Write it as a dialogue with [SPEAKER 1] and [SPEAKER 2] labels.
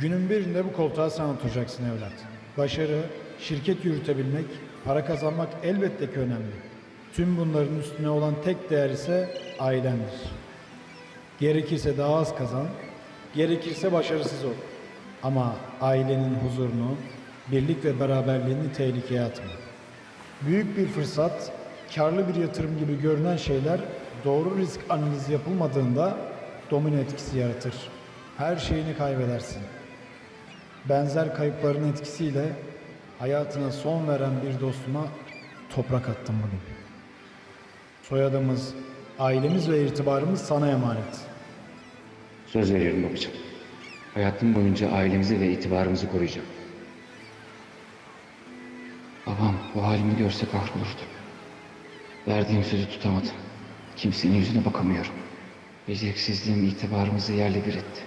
[SPEAKER 1] Günün birinde bu koltuğa sen oturacaksın evlat. Başarı, şirket yürütebilmek, para kazanmak elbette ki önemli. Tüm bunların üstüne olan tek değer ise ailendir. Gerekirse daha az kazan, gerekirse başarısız ol. Ama ailenin huzurunu, birlik ve beraberliğini tehlikeye atma. Büyük bir fırsat, karlı bir yatırım gibi görünen şeyler doğru risk analizi yapılmadığında domino etkisi yaratır. Her şeyini kaybedersin. Benzer kayıpların etkisiyle hayatına son veren bir dostuma toprak attım bugün. Soyadımız, ailemiz ve irtibarımız sana emanet.
[SPEAKER 2] Söz veriyorum babacığım. Hayatım boyunca ailemizi ve itibarımızı koruyacağım. Babam bu halimi görse kahrolurdu. Verdiğim sözü tutamadım. Kimsenin yüzüne bakamıyorum. Beceriksizliğim itibarımızı yerle bir etti.